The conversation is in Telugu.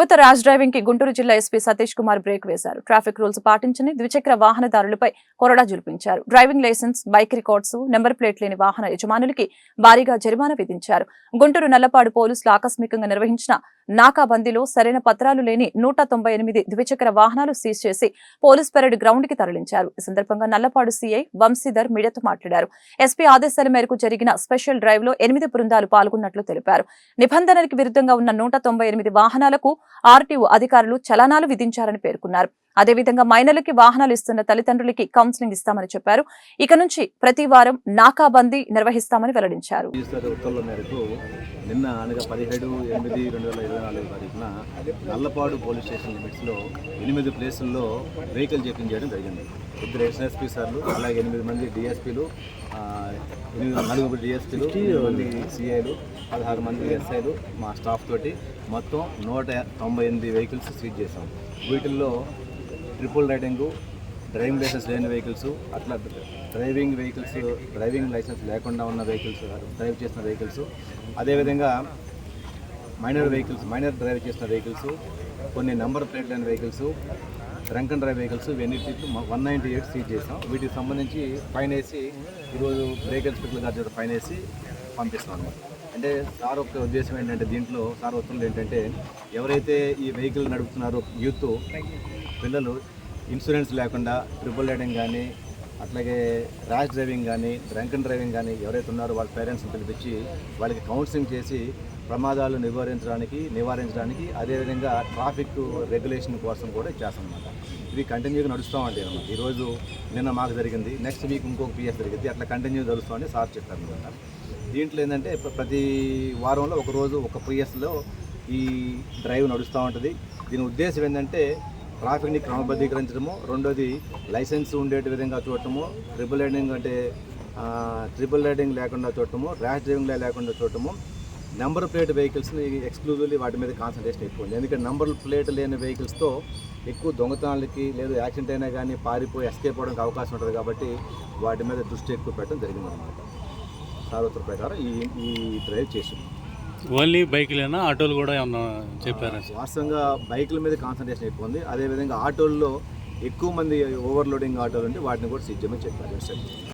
యువత ర్యాష్ డ్రైవింగ్కి గుంటూరు జిల్లా ఎస్పీ సతీష్ కుమార్ బ్రేక్ వేశారు. ట్రాఫిక్ రూల్స్ పాటించని ద్విచక్ర వాహనదారులపై కొరడా జులిపించారు. Driving license bike records number plate లేని వాహన యజమానులకి భారీగా జరిమానా విధించారు. గుంటూరు నల్లపాడు పోలీసులు ఆకస్మికంగా నిర్వహించిన నాకాబందీలో సరైన పత్రాలు లేని నూట తొంభై ఎనిమిది ద్విచక్ర వాహనాలు సీజ్ చేసి పోలీస్ పెరేడ్ గ్రౌండ్కి తరలించారు. ఈ సందర్భంగా నల్లపాడు సీఐ వంశీధర్ మీడియాతో మాట్లాడారు. ఎస్పీ ఆదేశాల మేరకు జరిగిన స్పెషల్ డ్రైవ్లో ఎనిమిది బృందాలు పాల్గొన్నట్లు తెలిపారు. నిబంధనలకు విరుద్ధంగా ఉన్న నూట తొంభై ఎనిమిది వాహనాలకు ఆర్టీఓ అధికారులు చలనాలు విధించారని పేర్కొన్నారు. అదేవిధంగా మైనర్లకి వాహనాలు ఇస్తున్న తల్లిదండ్రులకి కౌన్సిలింగ్ ఇస్తామని చెప్పారు. ఇక నుంచి ప్రతి వారం నాకాబందీ నిర్వహిస్తామని వెల్లడించారు. నిన్న అనగా పదిహేడు ఎనిమిది రెండు వేల ఇరవై నాలుగు తారీఖున నల్లపాడు పోలీస్ స్టేషన్ లిమిట్స్లో ఎనిమిది ప్లేసుల్లో వెహికల్ చెకింగ్ చేయడం జరిగింది. ఇద్దరు ఎస్ఎస్పీ సార్లు అలాగే ఎనిమిది మంది డిఎస్పీలు ఎనిమిది నలుగురు డిఎస్పీలు మంది సిఐలు పదహారు మంది ఎస్ఐలు మా స్టాఫ్ తోటి మొత్తం నూట తొంభై ఎనిమిది వెహికల్స్ సీజ్ చేశాం. వీటిల్లో ట్రిపుల్ రైడింగు డ్రైవింగ్ లైసెన్స్ లేని వెహికల్స్ అట్లా డ్రైవింగ్ వెహికల్స్ డ్రైవింగ్ లైసెన్స్ లేకుండా ఉన్న వెహికల్స్ డ్రైవ్ చేసిన వెహికల్స్ అదేవిధంగా మైనర్ వెహికల్స్ మైనర్ డ్రైవ్ చేసిన వెహికల్స్ కొన్ని నెంబర్ ప్లేట్ లేని vehicles drunk and drive vehicles ఇవన్నీ వన్ నైంటీ ఎయిట్ సీజ్ చేసాం. వీటికి సంబంధించి ఫైన్ వేసి ఈరోజు బ్రేక్ ఇన్స్పెక్టర్ గారి చేత ఫైన్ వేసి పంపిస్తాం అనమాట అంటే సార్ ఒక ఉద్దేశం ఏంటంటే దీంట్లో సార్ ఉత్తర్వులు ఏంటంటే ఎవరైతే ఈ వెహికల్ నడుపుతున్నారో యూత్ పిల్లలు ఇన్సూరెన్స్ లేకుండా ట్రిపుల్ రైడింగ్ కానీ అట్లాగే ర్యాష్ డ్రైవింగ్ కానీ డ్రంక్ అండ్ డ్రైవింగ్ కానీ ఎవరైతే ఉన్నారో వాళ్ళ పేరెంట్స్ని పిలిపించి వాళ్ళకి కౌన్సిలింగ్ చేసి ప్రమాదాలు నివారించడానికి నివారించడానికి అదేవిధంగా ట్రాఫిక్ రెగ్యులేషన్ కోసం కూడా చేస్తామన్నమాట. ఇది కంటిన్యూగా నడుస్తామండి అనమాట ఈరోజు నిన్న మాకు జరిగింది నెక్స్ట్ వీక్ ఇంకొక పిఎస్ జరిగింది అట్లా కంటిన్యూ జరుగుతామని సార్ చెప్పారు అనమాట దీంట్లో ఏంటంటే ప్రతి వారంలో ఒక రోజు ఒక ప్రియస్లో ఈ డ్రైవ్ నడుస్తూ ఉంటుంది. దీని ఉద్దేశం ఏంటంటే ట్రాఫిక్ని క్రమబద్ధీకరించడము రెండోది లైసెన్స్ ఉండే విధంగా చూడటము ట్రిపుల్ రైడింగ్ అంటే ట్రిపుల్ రైడింగ్ లేకుండా చూడటము ర్యాష్ డ్రైవింగ్ లేకుండా చూడటము నెంబర్ ప్లేట్ వెహికల్స్ని ఎక్స్క్లూజివ్లీ వాటి మీద కాన్సన్ట్రేషన్ ఎక్కువ ఉంది. ఎందుకంటే నెంబర్ ప్లేట్ లేని వెహికల్స్తో ఎక్కువ దొంగతనాలకి లేదు యాక్సిడెంట్ అయినా కానీ పారిపోయి ఎస్కేప్ అవడానికి అవకాశం ఉంటుంది కాబట్టి వాటి మీద దృష్టి ఎక్కువ పెట్టడం జరిగింది సార్వత్ర ప్రకారం ఈ ఈ డ్రైవ్ చేసాం ఓన్లీ బైక్లేనా? ఆటోలు కూడా ఏమన్నా చెప్పారా? వాస్తవంగా బైకుల మీద కాన్సన్ట్రేషన్ ఎక్కువ ఉంది. అదేవిధంగా ఆటోల్లో ఎక్కువ మంది ఓవర్లోడింగ్ ఆటోలు ఉంటే వాటిని కూడా సీజ్ చేయమని చెప్పారు.